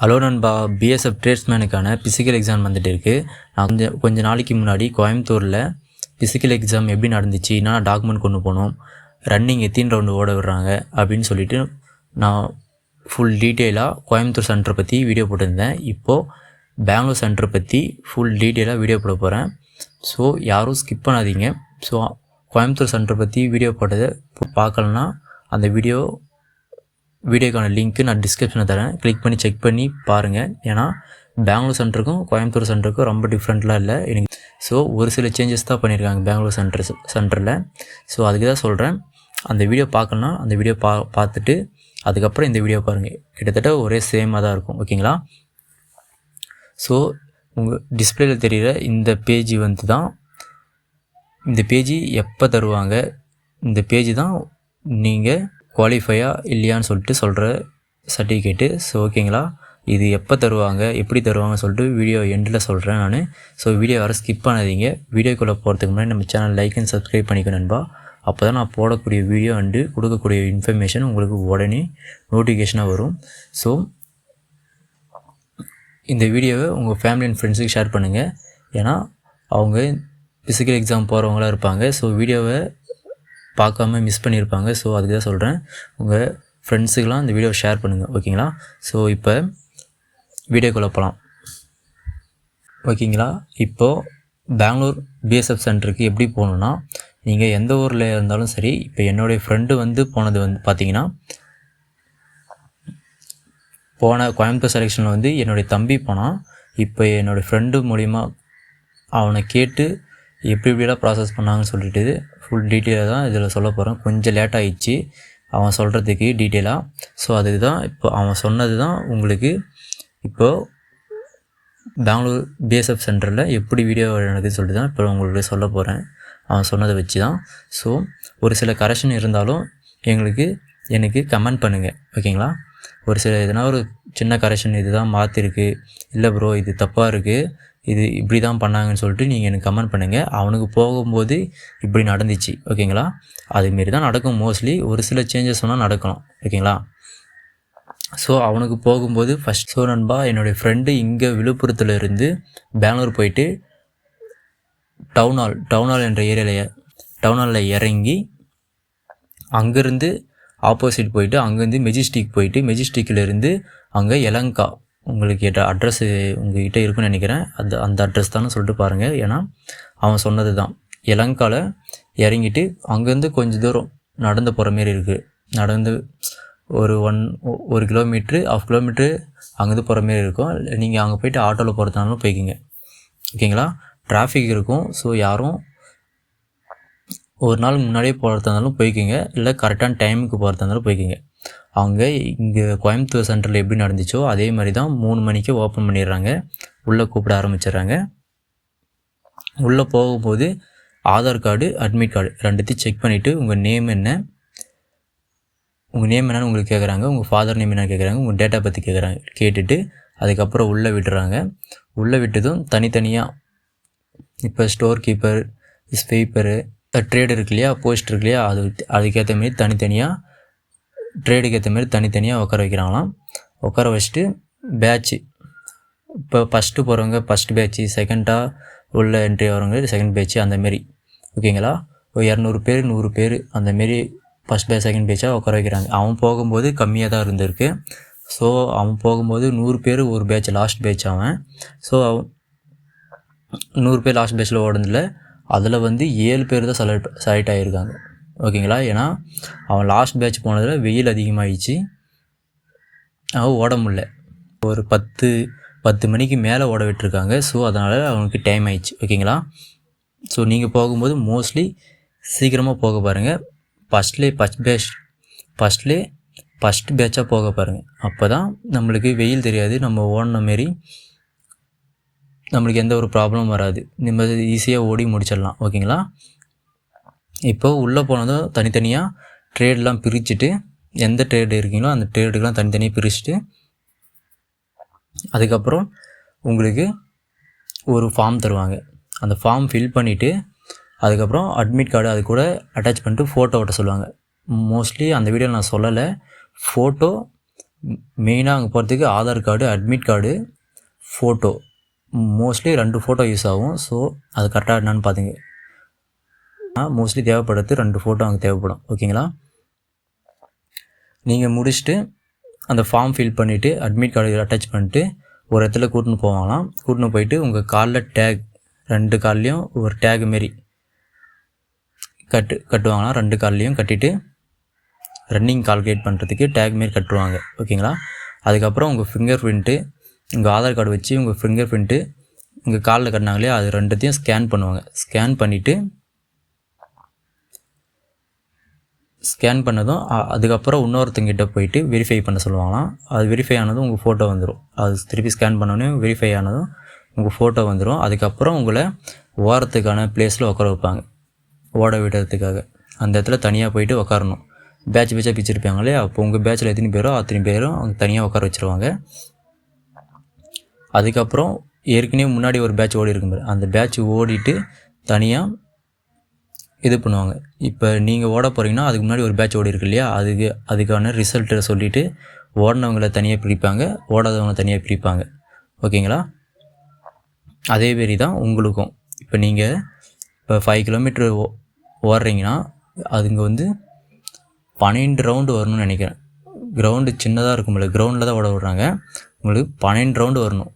Hello நண்பா. BSF ட்ரேட்ஸ்மேனுக்கான physical exam வந்துட்டு இருக்குது நான் கொஞ்சம் கொஞ்ச நாளைக்கு முன்னாடி கோயம்புத்தூரில் பிசிக்கல் எக்ஸாம் எப்படி நடந்துச்சு என்னென்ன டாக்குமெண்ட் கொண்டு போகணும் ரன்னிங் எத்தின் ரவுண்டு ஓட விடுறாங்க அப்படின்னு சொல்லிட்டு நான் ஃபுல் டீட்டெயிலாக கோயம்புத்தூர் சென்டரை பற்றி வீடியோ போட்டிருந்தேன். இப்போது பெங்களூர் சென்டரை பற்றி ஃபுல் டீட்டெயிலாக வீடியோ போட போகிறேன் ஸோ யாரும் ஸ்கிப் பண்ணாதீங்க. ஸோ கோயம்புத்தூர் சென்டரை பற்றி வீடியோ போட்டதை பார்க்கலன்னா அந்த வீடியோ வீடியோக்கான லிங்க்கு நான் டிஸ்கிரிப்ஷனில் தரேன். கிளிக் பண்ணி செக் பண்ணி பாருங்கள் ஏன்னா பெங்களூர் சென்டருக்கும் கோயம்புத்தூர் சென்டருக்கும் ரொம்ப டிஃப்ரெண்ட்லாம் இல்லை. எனக்கு ஸோ ஒரு சில சேஞ்சஸ் தான் பண்ணியிருக்காங்க பெங்களூர் சென்டர் சென்டரில் ஸோ அதுக்கு தான் சொல்கிறேன் அந்த வீடியோ பார்க்கணுன்னா அந்த வீடியோ பா பார்த்துட்டு அதுக்கப்புறம் இந்த வீடியோ பாருங்கள் கிட்டத்தட்ட ஒரே சேமாக தான் இருக்கும். ஓகேங்களா ஸோ உங்கள் டிஸ்பிளேல தெரிகிற இந்த பேஜ் வந்து தான் இந்த பேஜ் எப்போ தருவாங்க? இந்த பேஜ் தான் நீங்கள் குவாலிஃபையா இல்லையான்னு சொல்லிட்டு சொல்கிற சர்டிஃபிகேட்டு ஸோ ஓகேங்களா இது எப்போ தருவாங்க? எப்படி தருவாங்கன்னு சொல்லிட்டு வீடியோ எண்டில் சொல்கிறேன் நான். ஸோ வீடியோ வர ஸ்கிப் பண்ணாதீங்க. வீடியோக்குள்ளே போகிறதுக்கு முன்னாடி நம்ம சேனல் லைக் அண்ட் சப்ஸ்கிரைப் பண்ணிக்கணும் நண்பா. அப்போ தான் நான் போடக்கூடிய வீடியோ அண்டு கொடுக்கக்கூடிய இன்ஃபர்மேஷன் உங்களுக்கு உடனே நோட்டிஃபிகேஷனாக வரும். ஸோ இந்த வீடியோவை உங்கள் ஃபேமிலி அண்ட் ஃப்ரெண்ட்ஸுக்கு ஷேர் பண்ணுங்கள் ஏன்னா அவங்க ஃபிசிக்கல் எக்ஸாம் போகிறவங்களாம் இருப்பாங்க. ஸோ வீடியோவை பார்க்காம மிஸ் பண்ணியிருப்பாங்க. ஸோ அதுக்கு தான் சொல்கிறேன் உங்கள் ஃப்ரெண்ட்ஸுக்கெலாம் இந்த வீடியோவை ஷேர் பண்ணுங்கள் ஓகேங்களா ஸோ இப்போ வீடியோக்குள்ளே போகலாம் ஓகேங்களா இப்போது பெங்களூர் பிஎஸ்எஃப் சென்டருக்கு எப்படி போகணுன்னா நீங்கள் எந்த ஊரில் இருந்தாலும் சரி இப்போ என்னுடைய ஃப்ரெண்டு வந்து போனது வந்து பார்த்தீங்கன்னா போன கோயம்புத்தூர் செலெக்ஷனில் வந்து என்னுடைய தம்பி போனான். இப்போ என்னோடய ஃப்ரெண்டு மூலிமா அவனை கேட்டு எப்படி எப்படிலாம் ப்ராசஸ் பண்ணாங்கன்னு சொல்லிட்டு ஃபுல் டீட்டெயிலாக தான் இதில் சொல்ல போகிறேன் கொஞ்சம் லேட் ஆகிடுச்சு அவன் சொல்கிறதுக்கு டீட்டெயிலாக ஸோ அதுக்கு தான் இப்போ அவன் சொன்னது தான் உங்களுக்கு இப்போது பெங்களூர் பிஎஸ்எஃப் சென்டரில் எப்படி வீடியோ நடக்குதுன்னு சொல்லிட்டு தான் இப்போ உங்களுக்கு சொல்ல போகிறேன் அவன் சொன்னதை வச்சு தான் ஸோ ஒரு சில கரெக்ஷன் இருந்தாலும் எங்களுக்கு எனக்கு கமெண்ட் பண்ணுங்கள் ஓகேங்களா? ஒரு சில எதனா ஒரு சின்ன கரெக்ஷன் இது தான் மாற்றிருக்கு இல்லை ப்ரோ இது தப்பாக இருக்குது இது இப்படி தான் பண்ணாங்கன்னு சொல்லிட்டு நீங்கள் எனக்கு கமெண்ட் பண்ணுங்கள் அவனுக்கு போகும்போது இப்படி நடந்துச்சு. ஓகேங்களா? அதுமாரி தான் நடக்கும் மோஸ்ட்லி ஒரு சில சேஞ்சஸ் வேணால் நடக்கணும் ஓகேங்களா? ஸோ அவனுக்கு போகும்போது ஃபஸ்ட் ஸோ நண்பா என்னுடைய ஃப்ரெண்டு இங்கே விழுப்புரத்தில் இருந்து பெங்களூர் போயிட்டு டவுன் ஹால் டவுன் ஹால் என்ற ஏரியாவில் டவுன் ஹாலில் இறங்கி அங்கேருந்து ஆப்போசிட் போயிட்டு அங்கேருந்து மெஜிஸ்டிக் போயிட்டு மெஜிஸ்டிக்கில் இருந்து அங்கே எலங்கா உங்களுக்கு கேட்ட அட்ரஸ்ஸு உங்ககிட்ட இருக்குன்னு நினைக்கிறேன். அந்த அந்த அட்ரஸ் தானே சொல்லிட்டு பாருங்கள் ஏன்னா அவன் சொன்னது தான் எலங்காவில் இறங்கிட்டு அங்கேருந்து கொஞ்சம் தூரம் நடந்து போகிற மாரி இருக்குது நடந்து ஒரு ஒன் ஒரு கிலோமீட்ரு ஆஃப் கிலோமீட்ரு அங்கேருந்து போகிற மாரி இருக்கும். நீங்கள் அங்கே போயிட்டு ஆட்டோவில் போகிறதுனாலும் போய்க்கிங்க. ஓகேங்களா டிராஃபிக் இருக்கும். ஸோ யாரும் ஒரு நாள் முன்னாடியே போகிறதா இருந்தாலும் போய்க்கிங்க. இல்லை கரெக்டான டைமுக்கு போகிறதா இருந்தாலும் போய்க்கிங்க. அங்கே இங்கே கோயம்புத்தூர் சென்டரில் எப்படி நடந்துச்சோ அதே மாதிரி தான் மூணு மணிக்கு ஓப்பன் பண்ணிடுறாங்க. உள்ளே கூப்பிட ஆரம்பிச்சிடுறாங்க. உள்ளே போகும்போது ஆதார் கார்டு அட்மிட் கார்டு ரெண்டுத்தையும் செக் பண்ணிவிட்டு உங்கள் நேம் என்ன உங்கள் நேம் என்னன்னு உங்களுக்கு கேட்குறாங்க உங்கள் ஃபாதர் நேம் என்னன்னு கேட்குறாங்க உங்கள் டேட்டா பற்றி கேட்குறாங்க கேட்டுட்டு அதுக்கப்புறம் உள்ளே விட்டுறாங்க. உள்ளே விட்டதும் தனித்தனியாக இப்போ ஸ்டோர் கீப்பர் ஸ்வீப்பரு ட்ரேடு இருக்கு இல்லையா போஸ்ட் இருக்கு இல்லையா அது அதுக்கேற்ற மாரி தனித்தனியாக ட்ரேடுக்கு ஏற்ற மாதிரி தனித்தனியாக உட்கார வைக்கிறாங்களாம். உட்கார வச்சுட்டு பேட்ச்சு இப்போ ஃபஸ்ட்டு போகிறவங்க ஃபஸ்ட் பேட்ச்சு செகண்டாக உள்ள என்ட்ரி வரவங்க செகண்ட் பேட்ச்சு அந்தமாரி ஓகேங்களா ஒரு இரநூறு பேர் நூறு பேர் அந்தமாரி ஃபஸ்ட் பேட்ச் செகண்ட் பேட்சாக உட்கார வைக்கிறாங்க. அவன் போகும்போது கம்மியாக தான் இருந்திருக்கு. ஸோ அவன் போகும்போது நூறு பேர் ஒரு பேட்ச் லாஸ்ட் பேட்ச் அவன். ஸோ அவன் நூறு பேர் லாஸ்ட் பேட்சில் ஓடுனதில் அதில் வந்து ஏழு பேர் தான் செலக்ட் செலக்ட் ஆகியிருக்காங்க ஓகேங்களா? ஏன்னா அவன் லாஸ்ட் பேட்ச் போனதில் வெயில் அதிகமாகிடுச்சு அவன் ஓட முடில ஒரு பத்து பத்து மணிக்கு மேலே ஓட விட்டுருக்காங்க. ஸோ அதனால் அவனுக்கு டைம் ஆயிடுச்சு. ஓகேங்களா? ஸோ நீங்கள் போகும்போது மோஸ்ட்லி சீக்கிரமாக போக பாருங்கள் ஃபஸ்ட்லே ஃபஸ்ட் பேட்ச் ஃபஸ்ட்லே ஃபஸ்ட் பேட்சாக போக பாருங்கள் அப்போ தான் நம்மளுக்கு வெயில் தெரியாது. நம்ம ஓடின மாரி நம்மளுக்கு எந்த ஒரு ப்ராப்ளமும் வராது. நம்ம ஈஸியாக ஓடி முடிச்சிடலாம். ஓகேங்களா? இப்போ உள்ளே போனதும் தனித்தனியாக ட்ரேடெலாம் பிரிச்சுட்டு எந்த ட்ரேடு இருக்கீங்களோ அந்த ட்ரேடுக்கெலாம் தனித்தனியாக பிரிச்சுட்டு அதுக்கப்புறம் உங்களுக்கு ஒரு ஃபார்ம் தருவாங்க. அந்த ஃபார்ம் ஃபில் பண்ணிவிட்டு அதுக்கப்புறம் அட்மிட் கார்டு அது கூட அட்டாச் பண்ணிட்டு ஃபோட்டோ ஓட்ட சொல்லுவாங்க. மோஸ்ட்லி அந்த வீடியோ நான் சொல்லலை. ஃபோட்டோ மெயினாக அங்கே போகிறதுக்கு Aadhaar card admit card photo mostly ரெண்டு ஃபோட்டோ யூஸ் ஆகும். ஸோ அது கரெக்டாக என்னன்னு பார்த்துங்க மோஸ்ட்லி தேவைப்படுறது ரெண்டு ஃபோட்டோ அங்கே தேவைப்படும். ஓகேங்களா? நீங்கள் முடிச்சுட்டு அந்த ஃபார்ம் ஃபில் பண்ணிவிட்டு அட்மிட் கார்டு அட்டாச் பண்ணிட்டு ஒரு இடத்துல கூட்டின்னு போவாங்களாம். கூட்டின்னு போயிட்டு உங்கள் காலில் டேக் ரெண்டு கால்லையும் ஒரு டேக் மாரி கட்டு கட்டுவாங்களாம். ரெண்டு கால்லையும் கட்டிட்டு ரன்னிங் கால்குலேட் பண்ணுறதுக்கு டேக் மாரி கட்டுருவாங்க ஓகேங்களா? அதுக்கப்புறம் உங்கள் ஃபிங்கர் பிரிண்ட்டு உங்கள் ஆதார் கார்டு வச்சு உங்கள் ஃபிங்கர் பிரிண்ட்டு உங்கள் காலில் கட்டினாங்களே அது ரெண்டுத்தையும் ஸ்கேன் பண்ணுவாங்க. ஸ்கேன் பண்ணிவிட்டு ஸ்கேன் பண்ணதும் அதுக்கப்புறம் இன்னொருத்தங்கிட்ட போயிட்டு வெரிஃபை பண்ண சொல்லுவாங்களாம். அது வெரிஃபை ஆனதும் உங்கள் ஃபோட்டோ வந்துடும் அது திருப்பி ஸ்கேன் பண்ணோன்னே வெரிஃபை ஆனதும் உங்கள் ஃபோட்டோ வந்துடும் அதுக்கப்புறம் உங்களை ஓரத்துக்கான பிளேஸில் உட்கார வைப்பாங்க. ஓட விடுறதுக்காக. அந்த இடத்துல தனியாக போயிட்டு உட்காரணும் பேட்ச் பேட்சாக இல்லையா? அப்போ உங்கள் பேட்சில் எத்தனை பேரோ அத்தனை பேரும் அவங்க தனியாக உட்கார வச்சுருவாங்க. அதுக்கப்புறம் ஏற்கனவே முன்னாடி ஒரு பேட்ச் ஓடி இருக்கும் அந்த பேட்ச் ஓடிட்டு தனியாக இது பண்ணுவாங்க. இப்போ நீங்கள் ஓட போகிறீங்கன்னா அதுக்கு முன்னாடி ஒரு பேட்ச் ஓடி இருக்கு இல்லையா? அதுக்கு அதுக்கான ரிசல்ட்டை சொல்லிவிட்டு ஓடினவங்களை தனியாக பிரிப்பாங்க ஓடாதவங்களை தனியாக பிரிப்பாங்க. ஓகேங்களா? அதே மாரி தான் உங்களுக்கும். இப்போ நீங்கள் இப்போ ஃபைவ் கிலோமீட்டர் ஓடுறீங்கன்னா அதுங்க வந்து பன்னெண்டு ரவுண்டு வரணும்னு நினைக்கிறேன். கிரவுண்டு சின்னதாக இருக்கும்ல கிரவுண்டில் தான் ஓட விடுறாங்க. உங்களுக்கு பன்னெண்டு ரவுண்டு வரணும்.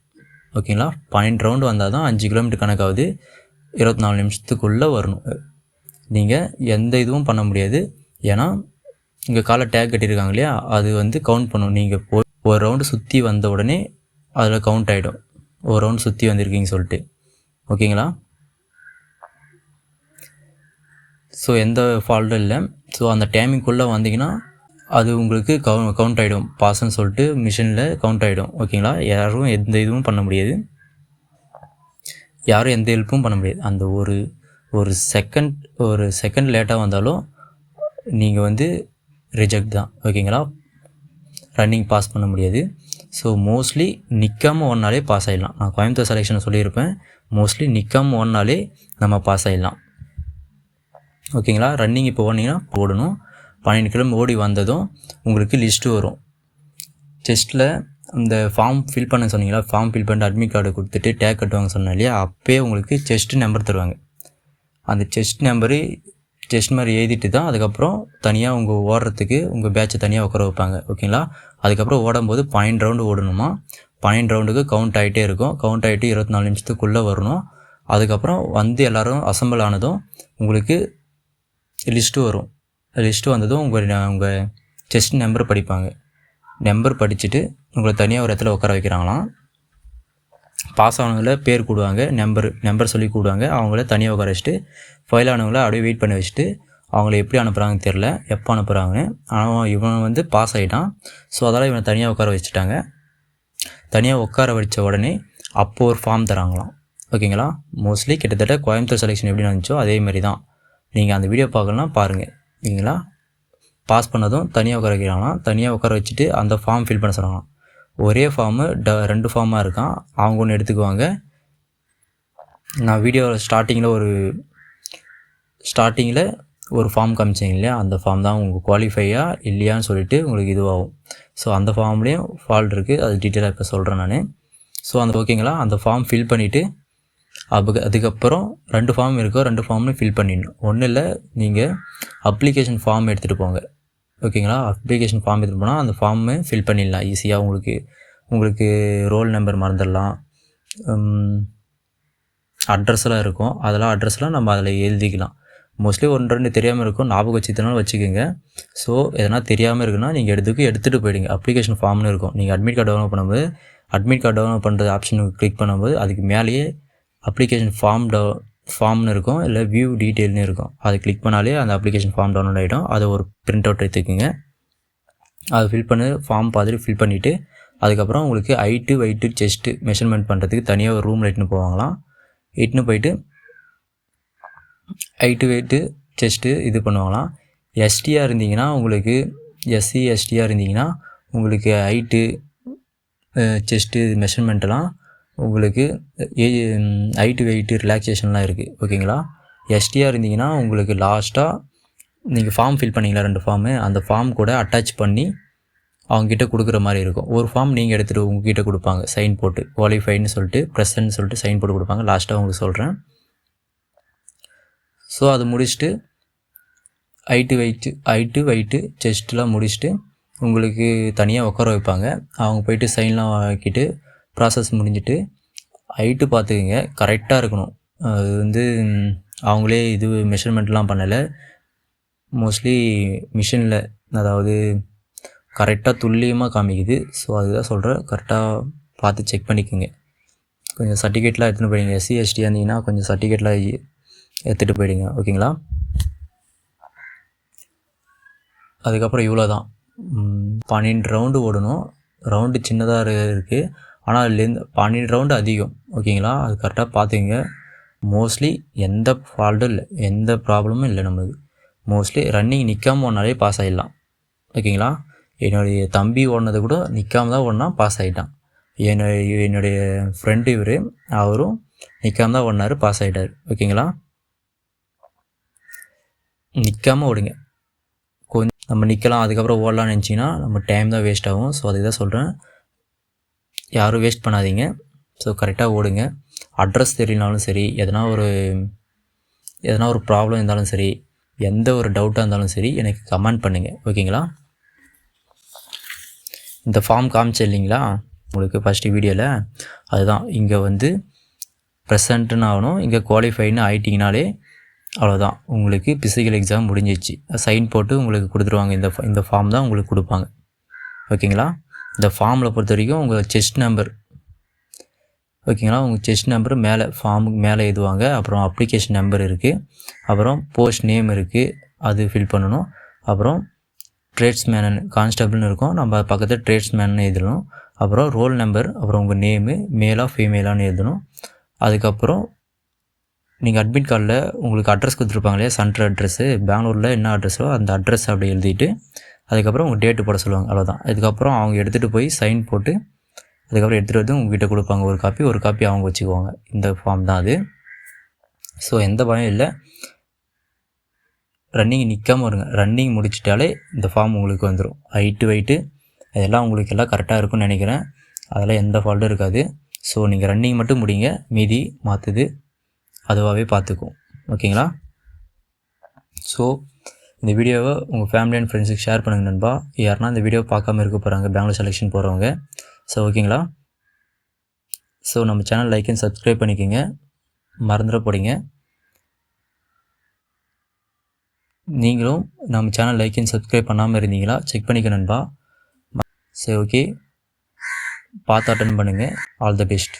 ஓகேங்களா? பன்னெண்டு ரவுண்டு வந்தால் தான் அஞ்சு கிலோமீட்டர் கணக்காவது இருபத்தி நாலு நிமிஷத்துக்குள்ளே வரணும். நீங்கள் எந்த இதுவும் பண்ண முடியாது. ஏன்னா இங்கே காலை டேக் கட்டியிருக்காங்க இல்லையா? அது வந்து கவுண்ட் பண்ணும். நீங்கள் போ ஒரு ரவுண்டு சுற்றி வந்த உடனே அதில் கவுண்ட் ஆகிடும் ஒரு ரவுண்டு சுற்றி வந்திருக்கீங்க சொல்லிட்டு. ஓகேங்களா? ஸோ எந்த ஃபால்ட்டும் இல்லை. ஸோ அந்த டைமிங்குள்ளே வந்தீங்கன்னா அது உங்களுக்கு கவு கவுண்ட் ஆகிடும் பாஸ்ன்னு சொல்லிட்டு மிஷினில் கவுண்ட் ஆகிடும் ஓகேங்களா? யாரும் எந்த இதுவும் பண்ண முடியாது. யாரும் எந்த ஹெல்ப்பும் பண்ண முடியாது. அந்த ஒரு ஒரு செகண்ட் ஒரு செகண்ட் லேட்டாக வந்தாலும் நீங்கள் வந்து ரிஜெக்ட் தான் ஓகேங்களா ரன்னிங் பாஸ் பண்ண முடியாது. ஸோ மோஸ்ட்லி நிற்காம ஒன்னாலே பாஸ் ஆகிடலாம் நான் கோயம்புத்தூர் செலெக்ஷனை சொல்லியிருப்பேன். மோஸ்ட்லி நிற்காம ஒன்னாலே நம்ம பாஸ் ஆகிடலாம் ஓகேங்களா ரன்னிங் இப்போ ஓடினீங்கன்னா ஓடணும். பன்னெண்டு கிலோமீட்டர் ஓடி வந்ததும் உங்களுக்கு லிஸ்ட்டு வரும். செஸ்ட்டில் இந்த ஃபார்ம் ஃபில் பண்ண சொன்னீங்களா? ஃபார்ம் ஃபில் பண்ணிட்டு அட்மிட் கார்டு கொடுத்துட்டு டேக் கட்டுவாங்க சொன்னேன் இல்லையா? அப்போயே உங்களுக்கு செஸ்ட் நம்பர் தருவாங்க. அந்த செஸ்ட் நம்பரு செஸ்ட் மாதிரி எழுதிட்டு தான் அதுக்கப்புறம் தனியாக உங்கள் ஓடுறதுக்கு உங்கள் பேட்சை தனியாக உட்கார வைப்பாங்க. ஓகேங்களா அதுக்கப்புறம் ஓடும்போது பாயிண்ட் ரவுண்டு ஓடணுமா? பாயிண்ட் ரவுண்டுக்கு கவுண்ட் ஆகிட்டே இருக்கும். கவுண்ட் ஆகிட்டு இருபத்தி நாலு நிமிஷத்துக்குள்ளே வரணும். அதுக்கப்புறம் வந்து எல்லோரும் அசம்பிள் ஆனதும் உங்களுக்கு லிஸ்ட்டு வரும். லிஸ்ட்டு வந்ததும் உங்கள் உங்கள் செஸ்ட் நம்பர் படிப்பாங்க. நம்பர் படிச்சுட்டு உங்களை தனியாக ஒரு இடத்துல உட்கார வைக்கிறாங்களாம். பாஸ் ஆனவங்கள பேர் கூடுவாங்க நம்பர் நம்பர் சொல்லி கூடுவாங்க. அவங்கள தனியாக உட்கார வச்சுட்டு ஃபைல் ஆனவங்கள அப்படியே வெயிட் பண்ணி வச்சுட்டு அவங்கள எப்படி அனுப்புகிறாங்கன்னு தெரில எப்போ அனுப்புகிறாங்கன்னு ஆனால் இவன் வந்து பாஸ் ஆகிட்டான் ஸோ அதனால் இவனை தனியாக உட்கார வச்சுட்டாங்க. தனியாக உட்கார வச்ச உடனே அப்போ ஒரு ஃபார்ம் தராங்களாம். ஓகேங்களா மோஸ்ட்லி கிட்டத்தட்ட கோயம்புத்தூர் செலெக்ஷன் எப்படி நடந்துச்சோ அதே மாதிரி தான். நீங்கள் அந்த வீடியோ பார்க்கலாம் பாருங்கள் ஓகேங்களா பாஸ் பண்ணதும் தனியாக உட்கார வைக்கிறாங்களாம். தனியாக உட்கார வச்சுட்டு அந்த ஃபார்ம் ஃபில் பண்ண சொல்கிறாங்களாம் ஒரே ஃபார்மு ட ரெண்டு ஃபார்மாக இருக்கான். அவங்க ஒன்று எடுத்துக்குவாங்க. நான் வீடியோ ஸ்டார்டிங்கில் ஒரு ஸ்டார்டிங்கில் ஒரு ஃபார்ம் காமிச்சிங்க இல்லையா? அந்த ஃபார்ம் தான் உங்களுக்கு குவாலிஃபையா இல்லையான்னு சொல்லிவிட்டு உங்களுக்கு இதுவாகும். ஸோ அந்த ஃபார்ம்லேயும் ஃபால்ட் இருக்குது அது டீட்டெயிலாக இப்போ சொல்கிறேன் நான். ஸோ அந்த ஓகேங்களா அந்த ஃபார்ம் ஃபில் பண்ணிவிட்டு அப்போ அதுக்கப்புறம் ரெண்டு ஃபார்ம் இருக்கோ ரெண்டு ஃபார்ம்லையும் ஃபில் பண்ணிடணும். ஒன்றும் இல்லை நீங்கள் அப்ளிகேஷன் ஃபார்ம் எடுத்துகிட்டு போங்க. ஓகேங்களா? அப்ளிகேஷன் ஃபார்ம் எடுத்துகிட்டு போனால் அந்த ஃபார்மை ஃபில் பண்ணிடலாம். ஈஸியாக உங்களுக்கு உங்களுக்கு ரோல் நம்பர் மறந்துடலாம். அட்ரஸ்லாம் இருக்கும். அதெல்லாம் அட்ரஸ்லாம் நம்ம அதில் எழுதிக்கலாம். மோஸ்ட்லி ஒன்று ரெண்டு தெரியாமல் இருக்கும். ஞாபகம் வச்சுக்கனாலும் வச்சுக்கோங்க. ஸோ எதனா தெரியாமல் இருக்குன்னா நீங்கள் எடுத்துக்கு எடுத்துகிட்டு போயிடுங்க. அப்ளிகேஷன் ஃபார்ம்னு இருக்கும். நீங்கள் அட்மிட் கார்டு டவுன்லோட் பண்ணும்போது அட்மிட் கார்டு டவுன்லோட் பண்ணுறது ஆப்ஷனுக்கு கிளிக் பண்ணும்போது அதுக்கு மேலேயே அப்ளிகேஷன் ஃபார்ம் டவு ஃபார்ம்னு இருக்கும் இல்லை வியூ டீட்டெயில்னு இருக்கும். அதை கிளிக் பண்ணாலே அந்த அப்ளிகேஷன் ஃபார்ம் டவுன்லோட் ஆகிடும் அதை ஒரு பிரிண்ட் அவுட் எடுத்துக்கோங்க. அதை ஃபில் பண்ணி ஃபார்ம் பார்த்துட்டு ஃபில் பண்ணிவிட்டு அதுக்கப்புறம் உங்களுக்கு ஹைட்டு வெயிட்டு செஸ்ட்டு மெஷர்மெண்ட் பண்ணுறதுக்கு தனியாக ஒரு ரூமில் இட்டுன்னு போவாங்களாம். இட்டுன்னு போயிட்டு ஹைட்டு வெயிட்டு செஸ்ட்டு இது பண்ணுவாங்களாம். எஸ்டியாக இருந்தீங்கன்னா உங்களுக்கு எஸ்சி எஸ்டியாக இருந்தீங்கன்னா உங்களுக்கு ஹைட்டு செஸ்ட்டு eh, இது மெஷர்மெண்ட்டெல்லாம் உங்களுக்கு ஹைட்டு வெயிட்டு ரிலாக்ஸேஷன்லாம் இருக்குது ஓகேங்களா? எஸ்டியாக இருந்தீங்கன்னா உங்களுக்கு லாஸ்ட்டாக நீங்கள் ஃபார்ம் ஃபில் பண்ணீங்களா ரெண்டு ஃபார்மு அந்த ஃபார்ம் கூட அட்டாச் பண்ணி அவங்ககிட்ட கொடுக்குற மாதிரி இருக்கும். ஒரு ஃபார்ம் நீங்கள் எடுத்துகிட்டு உங்ககிட்ட கொடுப்பாங்க. சைன் போட்டு. குவாலிஃபைன்னு சொல்லிட்டு ப்ரெசன்ட் சொல்லிட்டு சைன் போட்டு கொடுப்பாங்க. லாஸ்ட்டாக உங்களுக்கு சொல்கிறேன் ஸோ அது முடிச்சுட்டு ஹைட்டு வெயிட்டு ஹைட்டு வெயிட்டு செஸ்ட்லாம் முடிச்சுட்டு உங்களுக்கு தனியாக உட்கார வைப்பாங்க. அவங்க போயிட்டு சைன்லாம் ஆக்கிட்டு ப்ராசஸ் முடிஞ்சிட்டு ஹைட்டு பார்த்துக்குங்க. கரெக்டாக இருக்கணும். அது வந்து அவங்களே இது மெஷர்மெண்ட்லாம் பண்ணலை. மோஸ்ட்லி மிஷினில் அதாவது கரெக்டாக துல்லியமாக காமிக்குது. ஸோ அதுதான் சொல்கிறேன் கரெக்டாக பார்த்து செக் பண்ணிக்கோங்க. கொஞ்சம் சர்டிஃபிகேட்லாம் எடுத்துகிட்டு போயிடுங்க. எஸ்சி இருந்தீங்கன்னா கொஞ்சம் சர்டிஃபிகேட்லாம் எடுத்துகிட்டு போயிடுங்க. ஓகேங்களா அதுக்கப்புறம் இவ்வளோ தான் பன்னெண்டு ரவுண்டு ஓடணும். ரவுண்டு சின்னதாக இருக்குது ஆனால் அதுலேருந்து பன்னெண்டு ரவுண்டு அதிகம். ஓகேங்களா அது கரெக்டாக பார்த்துங்க மோஸ்ட்லி எந்த ஃபால்ட்டும் இல்லை. எந்த ப்ராப்ளமும் இல்லை நம்மளுக்கு. மோஸ்ட்லி ரன்னிங் நிற்காமல் ஓடினாலே பாஸ் ஆகிடலாம் ஓகேங்களா என்னுடைய தம்பி ஓடினது கூட நிற்காம தான் ஓடினா பாஸ் ஆகிட்டான் என்னுடைய என்னுடைய ஃப்ரெண்டு இவர் அவரும் நிற்காம தான் ஓடினார் பாஸ் ஆகிட்டார் ஓகேங்களா நிற்காமல் ஓடுங்க. கொஞ்சம் நம்ம நிற்கலாம் அதுக்கப்புறம் ஓடலாம்னு நினச்சிங்கன்னா நம்ம டைம் தான் வேஸ்ட் ஆகும். ஸோ அதுக்கு தான் சொல்கிறேன் யாரும் வேஸ்ட் பண்ணாதீங்க. ஸோ கரெக்டாக ஓடுங்க. அட்ரஸ் தெரியலனாலும் சரி எதனா ஒரு எதனா ஒரு ப்ராப்ளம் இருந்தாலும் சரி எந்த ஒரு டவுட்டாக இருந்தாலும் சரி எனக்கு கமெண்ட் பண்ணுங்கள் ஓகேங்களா இந்த ஃபார்ம் காமிச்சு இல்லைங்களா? உங்களுக்கு ஃபஸ்ட்டு வீடியோவில் அதுதான். இங்கே வந்து ப்ரெசண்ட்டுன்னு ஆகணும். இங்கே குவாலிஃபைன்னு ஆகிட்டிங்கனாலே அவ்வளோதான் உங்களுக்கு பிசிக்கல் எக்ஸாம் முடிஞ்சிச்சு சைன் போட்டு உங்களுக்கு கொடுத்துருவாங்க. இந்த இந்த ஃபார்ம் தான் உங்களுக்கு கொடுப்பாங்க. ஓகேங்களா இந்த ஃபார்மில் பொறுத்த வரைக்கும் உங்கள் செஸ்ட் நம்பர் ஓகேங்களா உங்கள் செஸ்ட் நம்பர் மேலே ஃபார்முக்கு மேலே எழுதுவாங்க. அப்புறம் அப்ளிகேஷன் நம்பர் இருக்குது அப்புறம் போஸ்ட் நேம் இருக்குது அது ஃபில் பண்ணணும். அப்புறம் ட்ரேட்ஸ்மேன் கான்ஸ்டபிள்னு இருக்கும். நம்ம பக்கத்தில் ட்ரேட்ஸ்மேன் எழுதணும். அப்புறம் ரோல் நம்பர் அப்புறம் உங்கள் நேமு மேலா ஃபீமேலான்னு எழுதணும். அதுக்கப்புறம் நீங்கள் அட்மிட் கார்டில் உங்களுக்கு அட்ரஸ் கொடுத்துருப்பாங்க இல்லையா? சென்டர் அட்ரஸ்ஸு பெங்களூரில் என்ன அட்ரஸோ அந்த அட்ரஸ் அப்படி எழுதிட்டு அதுக்கப்புறம் உங்கள் டேட்டு போட சொல்லுவாங்க. அவ்வளோதான் அதுக்கப்புறம் அவங்க எடுத்துகிட்டு போய் சைன் போட்டு அதுக்கப்புறம் எடுத்துகிட்டு வந்து உங்ககிட்ட கொடுப்பாங்க. ஒரு காப்பி ஒரு காப்பி அவங்க வச்சுக்குவாங்க. இந்த ஃபார்ம் தான் அது. ஸோ எந்த பயம் இல்லை. ரன்னிங் நிற்காம இருங்க. ரன்னிங் முடிச்சிட்டாலே இந்த ஃபார்ம் உங்களுக்கு வந்துடும் ஹைட்டு வெயிட்டு அதெல்லாம் உங்களுக்கு எல்லாம் கரெக்டாக இருக்கும்னு நினைக்கிறேன். அதெல்லாம் எந்த ஃபால்ட்டும் இருக்காது. ஸோ நீங்கள் ரன்னிங் மட்டும் முடிங்க. மீதி மாற்றுது அதுவாகவே பார்த்துக்கும் ஓகேங்களா ஸோ இந்த வீடியோவை உங்கள் ஃபேமிலி அண்ட் ஃப்ரெண்ட்ஸுக்கு ஷேர் பண்ணுங்க நண்பா. யாருன்னா இந்த வீடியோ பார்க்காம இருக்க போகிறாங்க பெங்களூர் செலெக்ஷன் போகிறவங்க ஸோ ஓகேங்களா ஸோ நம்ம சேனல் லைக் அண்ட் சப்ஸ்கிரைப் பண்ணிக்கோங்க. மறந்துட போடுங்க நீங்களும் நம்ம சேனல் லைக் அண்ட் சப்ஸ்கிரைப் பண்ணாமல் இருந்தீங்களா? செக் பண்ணிக்க நண்பா. சரி ஓகே பார்த்து அட்டன் பண்ணுங்கள் ஆல் த பெஸ்ட்